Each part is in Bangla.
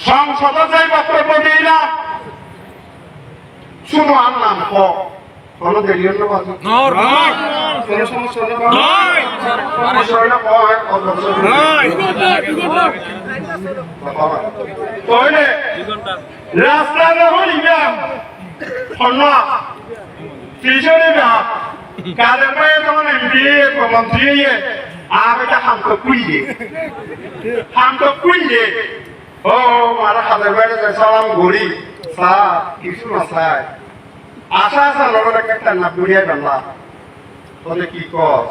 সংসদে যাই বক্তব্য দিলাম শুনো আনলাম ক। কোনো দেরি হলো ইমাম অন্য পিছনে না কাদের পায়ে তখন এমপি মন্ত্রী আর এটা হামতো কুইলে। হামতো কুইলে। ও, মারা খাদের বাইরে সালাম গড়ি সা কিছু না চাই আশা আশা লগর একটা না বুড়িয়া বেলা তাহলে কি কস?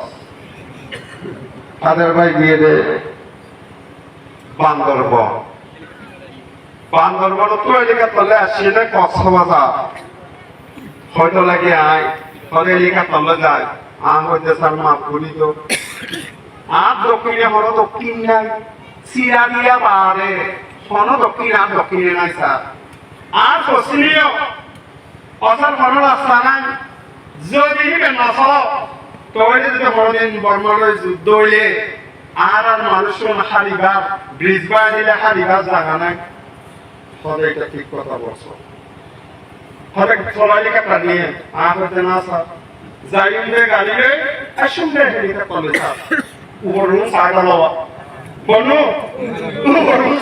খাদের ভাই গিয়ে দে, বান্দরবন। বান্দরবন তো এলাকা তলে আসছে না কক্সবাজার হয়তো লাগে আয় হলে এলাকা তলে যায়। আম হইতে স্যার, মাপ করি তো। আর দক্ষিণে হল দক্ষিণ নাই সিরা দিয়া বাড়ে দক্ষিণ আর দক্ষিণে নাই স্যার আর পশ্চিমীয় অসার হন রাস্তা নাই। যদি নসল তবে যদি হরদিন বর্মলৈ যুদ্ধ হইলে আর আর মানুষ হারিবার ব্রিজ বা দিলে হারিবার জায়গা নাই। হবে এটা ঠিক কথা বলছো। হবে সবাই লেখা নিয়ে আর হতে না স্যার যাই গাড়ি আসুন রে কলে স্যার উপরুন সাইকেল হওয়া বনু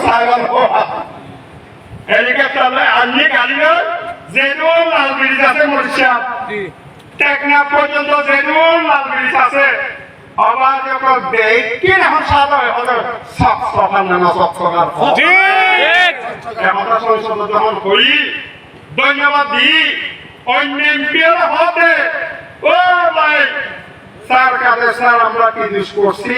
সাইকেল হওয়া হেলিকপ্টার আনলি রে যেনো লাল ব্রিজ আছে মরিশা টেকনা পর্যন্ত যেনো লাল ব্রিজ আছে। আবার যখন দেখি এখন সাদা হয় ওদের সক সকার না সক সকার সংসদ যখন করি ধন্যবাদ দিই অন্য এমপিরা হতে। ও ভাই স্যার কাদের স্যার আমরা কি দুষ করছি?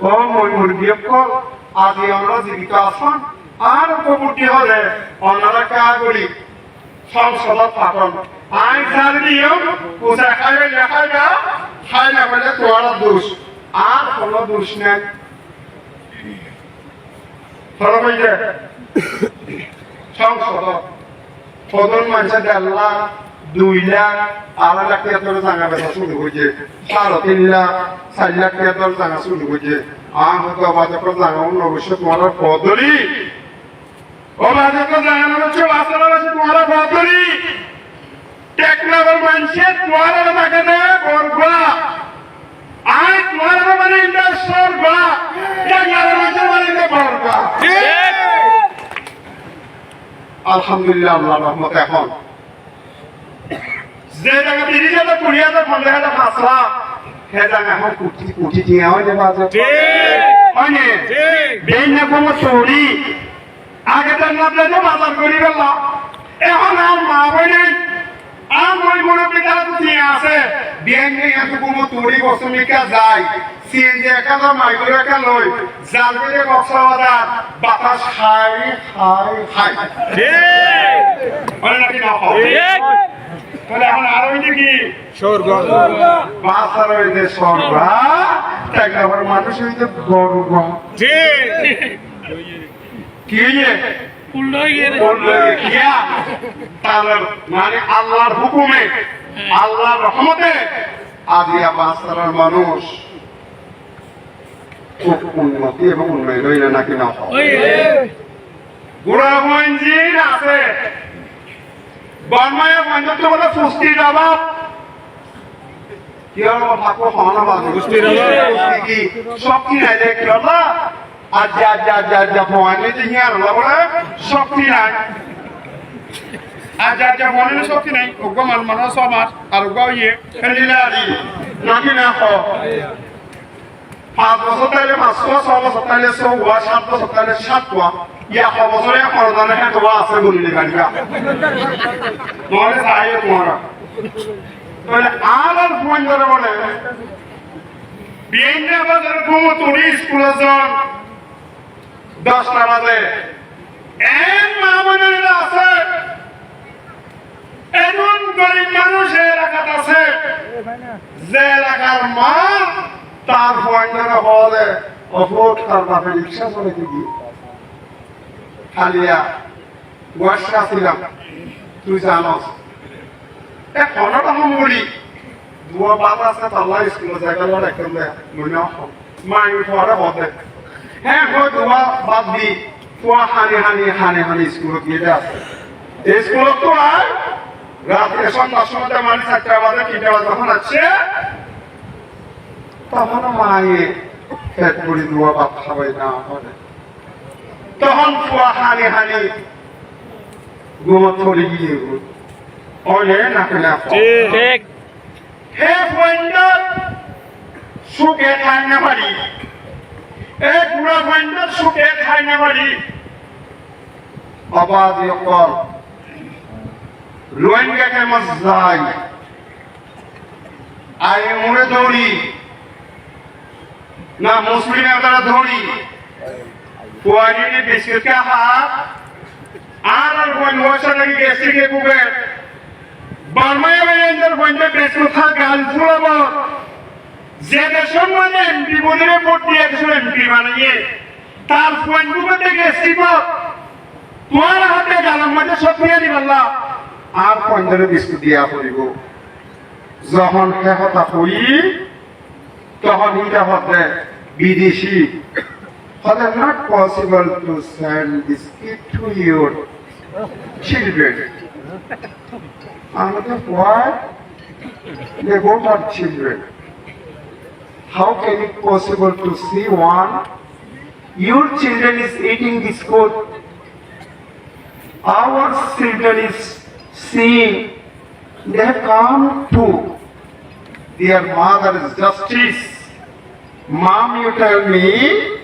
ও মই মুরগি কল আদি আমরা জীবিত আসন আর উপবর্তী হলে অন্যরা কা করি সংসদত পাতন আইন ছাড় দিও পোষা খাইবে লেখাইবা খাই না বলে তোমার দোষ। আর কোনো দোষ নেই। সংসদ। সদন মানুষের দেড় লাখ। দুই লাখ আড়াই লাখ টাকা তোর জাঙা বেচা শুরু হয়েছে। সাড়ে তিন লাখ চার লাখ টাকা তোর জাঙা শুরু হয়েছে। অবশ্য তোমার ও অবশ্য তোমার মানুষের তোমার থাকে না আয় তোমার মানে ইন্ডাস্ট্রিয়াল বা। টেকনাবার মানুষের মানে আলহামদুলিল্লাহ আল্লাহ রহমত এখন যে জায়গা তিরিশ হাজার কুড়ি হাজার পনেরো হাজার পাঁচ লাখ। সে জায়গা এখন কোটি কোটি দিয়ে হয় যে। বাজে ঠিক। হয় নে? ঠিক। কোনো চৌরি আগে তো না যে বাজার করি গেল এখন আর মা বই আর মই মুরব্বী তারা তো দিয়ে আছে। বিয়ান নেই এত কোনো চৌরি বসমিকা যায়? সিএনজি একা তো মাইগুলো একা লই জাল দিলে কক্সবাজার বাতাস খাই খাই খাই। ঠিক। হয় নাকি না হয়? এখন আরও কি? স্বর্গ। বাসার আবার মানুষ গর্ব কি হইয়ে? মানে আল্লাহর হুকুমে আল্লাহর রহমতে আজিয়া বাসার মানুষ খুব উন্নতি এবং উন্নয়ন হইলে নাকি না হয়? গুড়াগঞ্জির আছে। বর্মায় পঞ্চায়েত বলে পুষ্টির অভাব ঠাকুর পুষ্টির। কি? নাই যা যা যা যা ভবানী যে হিয়ার বলে শক্তি নাই? আর যার যা মনে শক্তি নাই? ওগো মান মানুষ সমাজ আর ওগো ইয়ে। খেলিলে নাকি না হ পাঁচ বছর তাইলে পাঁচশো ছ বছর তাইলে চৌয়া সাত চাই দশটা বাজে আছে এমন আছে যে এলাকার মা তার ধরে বলে অফোট তার বাপে রিক্সা চলে দিবি খালিয়া, বয়সা ছিলাম তুই জানস এ খনটা সমুলি দুয়া বাপ আছে জায়গা লোৱাৰ একদম দে মনে মাই উঠোৱাৰে হতে হে হৈ দুৱা বাদ দি পুৱা সানি সানি সানি সানি স্কুলত গিয়ে আছে। এই স্কুলত আর, রাত্রে সন্ধ্যার সময় মানে চারটা বাজে, তিনটা বাজে যখন আছে তখন মায়ে পেট করে দুয়া বাপ খাবাই না করে তখন পুয়া হানি হানি ঘুমত থরি গিয়ে অনে নাকে না ঠিক। হে ফয়েন্ডার সুখে না পারি এ পুরা ফয়েন্ডার সুখে না পারি যাই। আই মনে দৌড়ি। না, মুসলিম আপনারা ধরি। কোয়ারিনে বিস্কিটকে হাত, আর আর কোন বসে নাকি গেস্টিকে বুকে। বার্মায় বাইরের বন্ধে বেসু থাকা ফুলাব যে দেশের মানে এমপি বলে ভোট দিয়ে দেশের এমপি বানিয়ে তার ফোন বুকে গেস্টিক তোমার হাতে মধ্যে সব ফিরে দিবাল্লা আর পঞ্জরে বিস্কুট দিয়া পড়িব যখন শেষত হই তখন ইটা হতে বিদেশি হতে not possible to send this kid to your children. Another why they both are children. How can it possible to see one? Your children is eating this food. Our children is seeing. They have come to their mother's justice. Mom, you tell me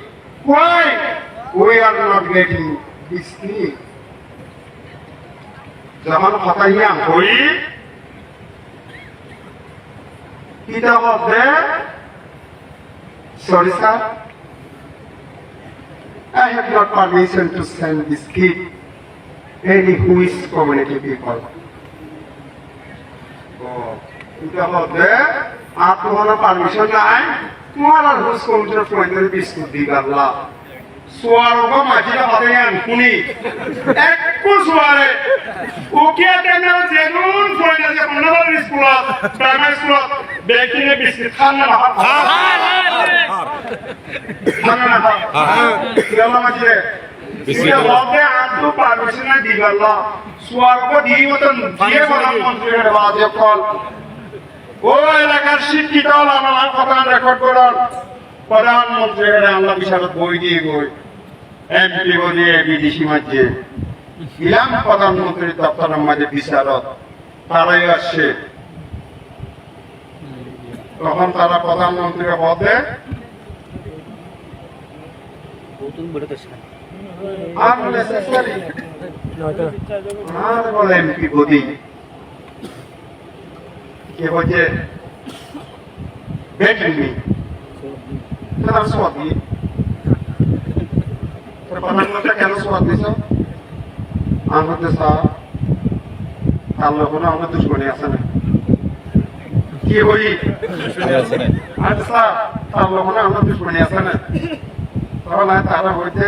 why we are not getting this thing. যখন হতাইয়া হই কিতা হবে sorry sir I have not permission to send this kid any who is community people. Oh, কিতা হবে আর তোমার পারমিশন নাই তোমার হুস কমিটির বিস্কুট দি গাল্লা সোয়ারগ আনকুনি একু সোয়ারে। আছে কোনবার স্কুলত প্রাইমারি স্কুলত বেকিনে বিস্কুট খান না খান না গেল মাঝিরে বিস্কুট হবে পারমিশন দি গাল্লা সোয়ারগ দি মতন দিয়ে প্রধানমন্ত্রীর বাজে কল। ও এলাকার শিক্ষিত আমার কথা রেকর্ড করুন। প্রধানমন্ত্রী আল্লাহ বিশালত বই দিয়ে গই এমপি বলি বিদেশি মাঝে। ইলাম প্রধানমন্ত্রীর দপ্তরের মাঝে বিচারত তারাই আসছে। তখন তারা প্রধানমন্ত্রীর পদে আর বলে এমপি বদি। কে বলছে? বেটিং মি তারা সোয়াদ দিয়ে প্রধানমন্ত্রী কেন সোয়াদ দিছ আমার দেশা তার লোকের আমার দুশ্মনী আছে না কি হই আচ্ছা তার লোকের আমার দুশ্মনী আছে না তাহলে তারা হইতে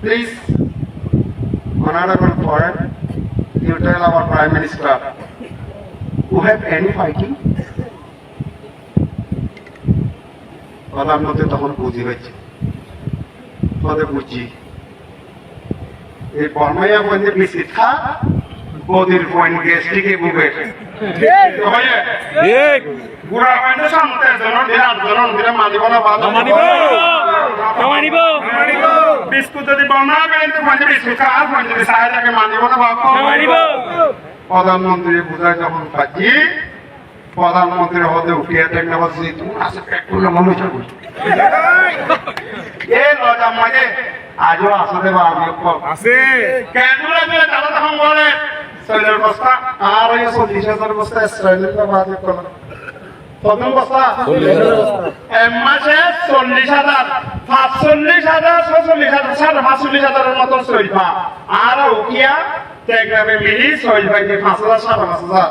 please honorable foreign you tell our prime minister. Who প্রধানমন্ত্রী তখন বুঝি হয়েছে। তবে বুঝি। এই বর্মাইয়া বন্ধে বিস্কিট খা বদির পয়েন্ট গেস্টিকে বুবে ঠিক। বুড়া পয়েন্টে সামতে জন দিন জন দিন মানিব না বাদ মানিব। মানিব। বিস্কুট যদি বন্ধ করেন তো বিস্কুট খাওয়ার পঞ্চাশ সাহেব মানিব না বাপ। মানিব। প্রধানমন্ত্রী বুঝায় যখন পাচ্ছি প্রধানমন্ত্রী হতে উঠিয়ে লজা মাঝে আজও আসতে আছে। কেন তখন বলে? বস্তা আর এই চল্লিশ হাজার বস্তা ইসরায়েলের বাদ করলাম প্রথম বস্তা? এক মাসে চল্লিশ হাজার পাঁচচল্লিশ হাজার ছচল্লিশ হাজার সাড়ে পাঁচচল্লিশ হাজারের মতো আর উকিয়া টেকনাবে মিলি চল পাইতে পাঁচ হাজার সাড়ে পাঁচ হাজার।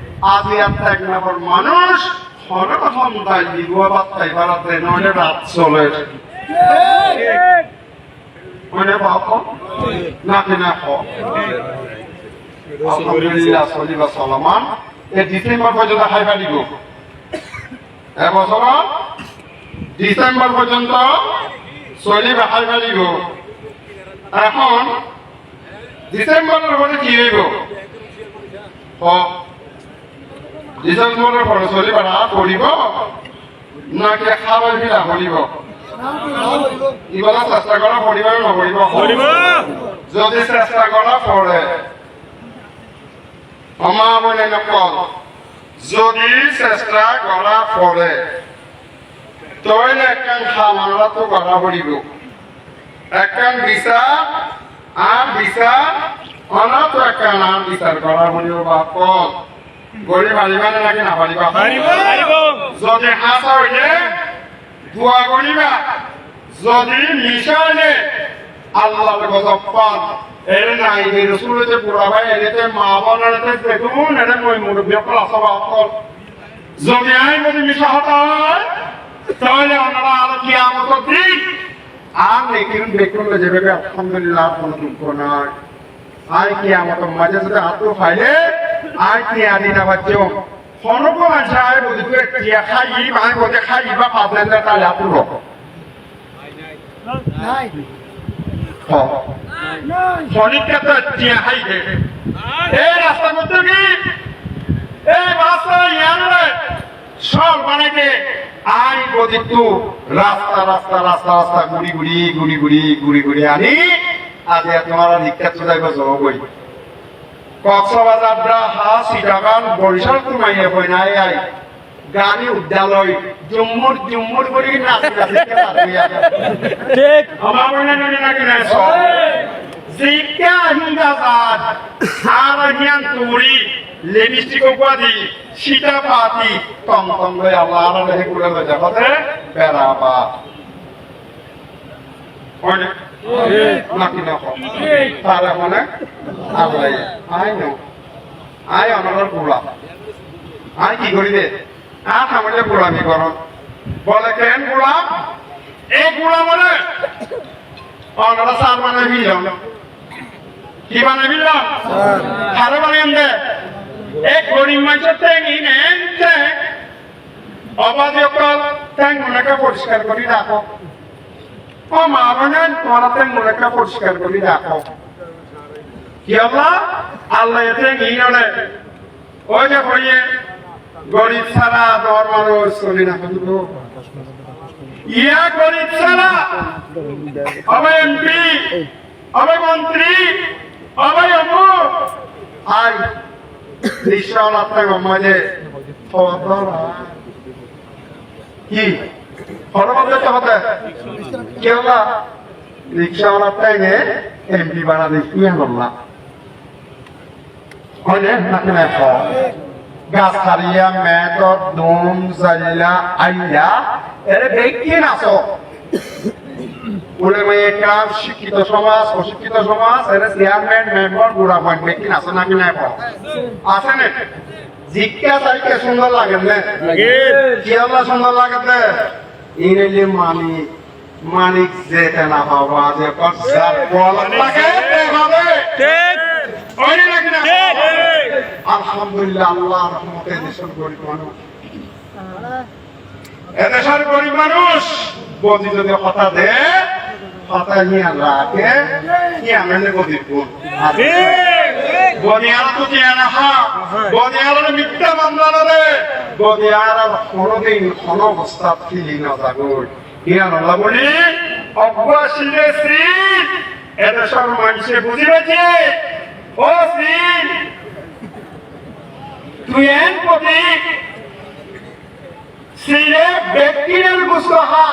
আজ একটা এক নম্বর মানুষ হনক সন্তান দিগুয়া বার্তাই বাড়াতে, নইলে রাত চলে। মানে বাপ নাকি না আলহামদুলিল্লাহ চলিবা চলমান এই ডিসেম্বর পর্যন্ত খাই পারিব এবছর ডিসেম্বর পর্যন্ত চলিবা খাই পারিব এখন ডিসেম্বরের পরে কি হইব? হ ডিসেম্বরের পরে চলিবা পড়িব নাকি খাবার ফিরা পড়িব ইবালা চেষ্টা করা পড়িব না নপড়িব যদি চেষ্টা করা পড়ে ক্ষমা বলে নকল যদি চেষ্টা করা পড়ে তইলে একখান খামারা তো করা পড়িব একখান বিচার আর বিচার অনাথ একখান আর বিচার করা পড়িব বাপ গড়ি না পারিবা মারিব যদি হইলে দোয়া করিবা যদি মিশা হইলে আল্লাহর গজব পান। এর নাই এই রসুলতে পুরা ভাই মা দেখুন মই মুরব্বী অকল আসবা অকল। যদি আই যদি মিশা তাহলে কি আর দেখুন আলহামদুলিল্লাহ কোনো দুঃখ আই কি আমত মাঝে সাথে হাত ফাইলে আই কি আদি না বাচ্চো? হনক মানসায় বুঝি তো টিয়া খাই মাই বলে খাই বা পাবলেন না তাহলে আপুর শনিকটা তো টিয়া খাই দে এই রাস্তার মধ্যে কি? এই রাস্তা ইয়ানরে সব বানাইতে। আই বদি তু রাস্তা রাস্তা রাস্তা রাস্তা গুড়ি গুড়ি গুড়ি গুড়ি গুড়ি গুড়ি আনি। আজ তোমার নিক্ষা চুদাইব জব বই কক্সবাজার হা সিটাগান বরিশাল তুমাইয়ে বই নাই আই। গানি উদ্যালয় জম্মুর জম্মুর করে নাচি নাচি ঠিক। আমার মনে ননি নাকি নাই সব জিকা হিন্দাবাদ সারা জ্ঞান তুরি লিপস্টিক উপাধি সীতা পাতি কম কম লই আল্লাহ আর কুলে ওনে নাকি না মানে আল্লাহ আই নো আই অনরগুলা আই কি করি দে আ থামলে গুলামি করো বলে কেন গুলাম এই গুলা বলে অনরা সার বানাই মিলন কি বানাই মিলন সারে বানাই দে এক গরিব মানুষের ঠেঙি নেন অবাধি ঠ্যাং মনেকে পরিষ্কার করি রাখো ও মা বোনেন তোমার ঠ্যাং মনেকে পরিষ্কার করি রাখো কি আল্লাহ আল্লাহ ঠেঙি নড়ে ওই যে হইয়ে গরিব ছাড়া মানুষ চলি না ইয়া গরিব ছাড়া হবে এমপি হবে মন্ত্রী হবে অমুক আই রিক্সাওয়ালা আপনার মাঝে কি হরমতে তো হতে কেউ না টাইমে এমপি বানাতে কি হল্লা হইলে নাকি না গাছ হারিয়া মেদর দুম জাল্লা আইয়া এর ব্যক্তি নাচো। বলে কাম শিক্ষিত সমাজ অশিক্ষিত সমাজ এর চেয়ারম্যান মেম্বার বুড়া পয়েন্ট ব্যক্তি নাচো নাকি না আছে না? জিজ্ঞা তারিখে সুন্দর লাগে না? কি আল্লাহ সুন্দর লাগে ইংরেজি মানি মানিক যেতে না পাওয়া যে কসার বলটাকে এভাবে ঠিক। ওই নাকি না? ঠিক। আলহামদুলিল্লাহ আল্লাহ রহমতে দেশের গরিব মানুষ। এদেশের গরিব মানুষ বদি যদি দে হতা নিয়ে রাখে কি আমি গরিব গুণ ঠিক বনিয়ার তো চেয়ে না হা বনিয়ার মিথ্যা মামলা রে। বদিয়ার কোনোদিন কোন অবস্থা ফিলি না যাগর ইয়ান আল্লাহ বলি অভ্যাসীরে শ্রী এদেশের মানুষে বুঝি পেয়েছে ও শ্রী তুই এন প্রতীক। শ্রীরে ব্যক্তির গুস্ত হা।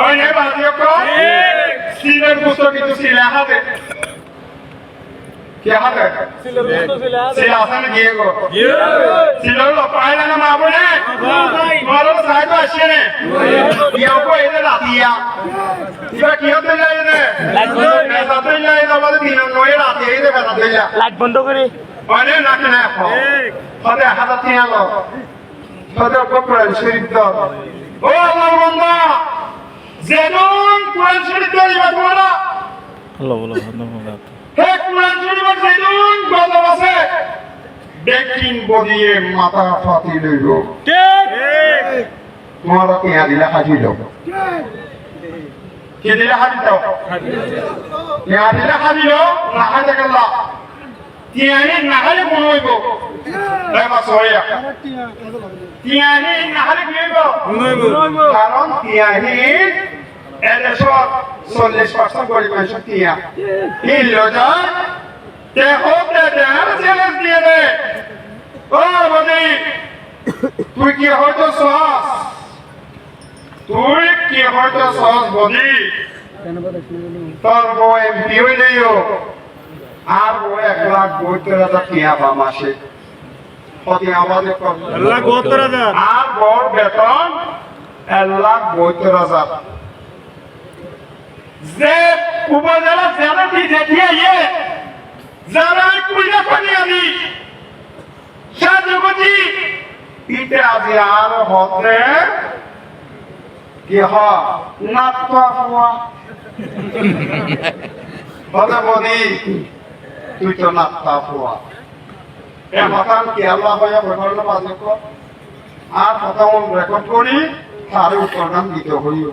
ওই নে শ্রীরের গুস্ত কিন্তু শ্রীরে হাতে কো হতে যায় নে সাথে যায় না। বলে দিন নয় রাতে এই দেখা সাথে যায় লাইট বন্ধ করে। রাখে না এখন। সাথে হাজার তিন আলো। সাথে কোরআন শরীফ দর ও আল্লাহ বান্দা যেমন কোরআন শরীফ দর ইবা আল্লাহ বলো ধন্যবাদ হে কোরআন শরীফ যেমন গজব আছে বেকিং বদিয়ে মাথা ফাটি লইল ঠিক। তোমার কেয়া দিলা হাজিল কে দিলে হাজি দাও কেয়া দিলে হাজিল না হাজে তিয়ানি না হাজে মনে হইব এবার সরিয়া তিয়ানি না হাজে হইব কারণ এদেশত চল্লিশ পার্সেন্ট চ্যালেঞ্জ দিয়ে দে। ও বদি তুই কি হয়তো তুই কি হয়তো সহজ বদি তোর বউ এমপি হইলেও আর বউ এক লাখ হাজার টিয়া বা মাসে। প্রতি আমাদের আর বড় বেতন এক লাখ বইতের হাজার। যে উপজেলা যারা দেখিয়ে ইয়ে যারা পানি আমি সাজগতি ইতে আজি আর হতে কি হ নাত পাওয়া হতে বদি তুই তো নাত পাওয়া এ হতান কি আল্লাহ ভাইয়া বেকরণ বাজক আর হতাম রেকর্ড করি তার উত্তরদান দিতে হইও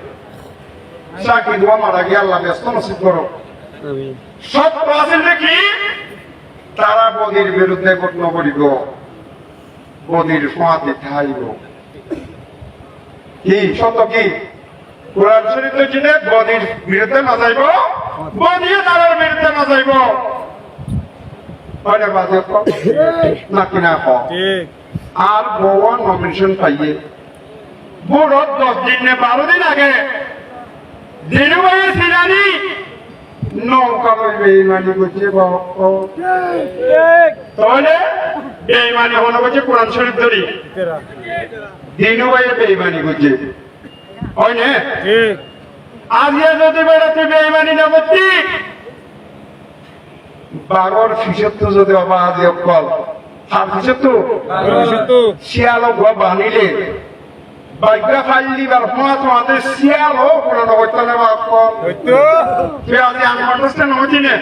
সাক্ষী দোয়া মারা গিয়ে আল্লাহ ব্যস্ত নসিব করো। কি তারা বদির বিরুদ্ধে ঘটনা করিব। বদির সোঁয়াতে খাইব কি? সত্য কি? কোরআন শরীফ কিনে বদির বিরুদ্ধে না যাইব? বদিয়ে তারার বিরুদ্ধে না যাইব? নাকি না আর বউ নমিনেশন পাইয়ে। বুড়ো দশ দিন বারো দিন আগে দিনুবাই সিনানি। নৌকা লই বেইমানি করছে বাবা ঠিক তাহলে বেইমানি হলো বলছে কোরআন শরীফ ধরি। দিনু বেইমানি করছে। হয় না? আজকে যদি বেড়াতে বেইমানি না করতি বাগর ফিসত যদি অবা আজি অকল আর ফিসত তো সত্য শিয়াল বানিলে বাইকা ফাইলি বার হোয়া তো আদে শিয়াল হো কোন নগতনে বা অকল হয়তো কে আজি আমি আন্ডারস্ট্যান্ড হইছি না?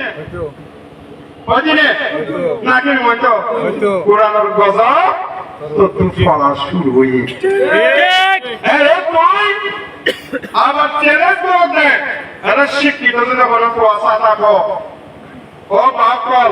নাকি হইতো। হয়তো কোরআনের গজা তো তুই ফলা শুরু ঠিক। আরে তুই আবার চ্যালেঞ্জ করতে আরে শিক্ষিত যদি কোনো কুয়াশা থাকো। ও বাপ বল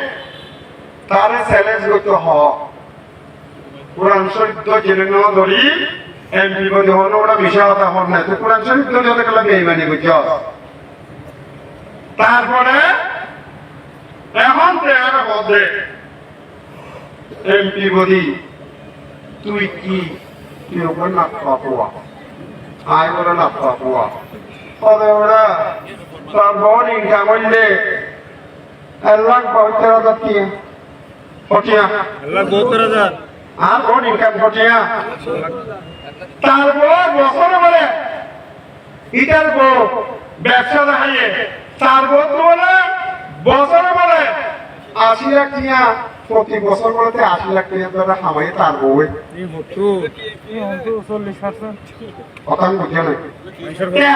তারে চ্যালেঞ্জ করতে হ। কোরআন শরীফ তো জেনে নেওয়া ধরি এমপি বলে হলো ওরা কথা হল না। তো কোরআন শরীফ তো যত গেলে বেইমানি বুঝছ? তারপরে, এখন তেয়ার মধ্যে এমপি বলি, তুই কি? তুই ওপর না পাপুয়া আয় করে না পাপুয়া তবে ওরা তার বড় ইনকাম হইলে এক লাখ বাহাত্তর হাজার টিয়া পটিয়া। আল্লাহ গোত্র হাজার। আর বড় ইনকাম পটিয়া? তারপর বছর বলে ইটার বউ ব্যবসা দেখাইয়ে। তার তো বলে বছর বলে আশি লাখ টিয়া প্রতি বছর বলতে আশি লাখ টিয়া ধরে হামাই তার পার্সেন্ট কথা আমি বুঝিয়া নাই।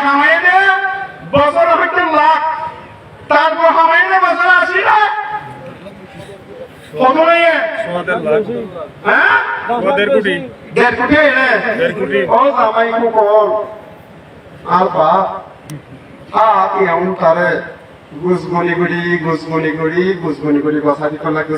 হামাই দে বছর লাখ। তারপর হামাই দে বছর আশি লাখ। কত হ্যাঁ? আমাদের কোটি। দেড় কোটি দেড় কোটি। ও জামাই আর বা আ কি এমন তারে গুজগনি গুড়ি গুজগনি গুড়ি গুজগনি গুড়ি কথা দিত লাগে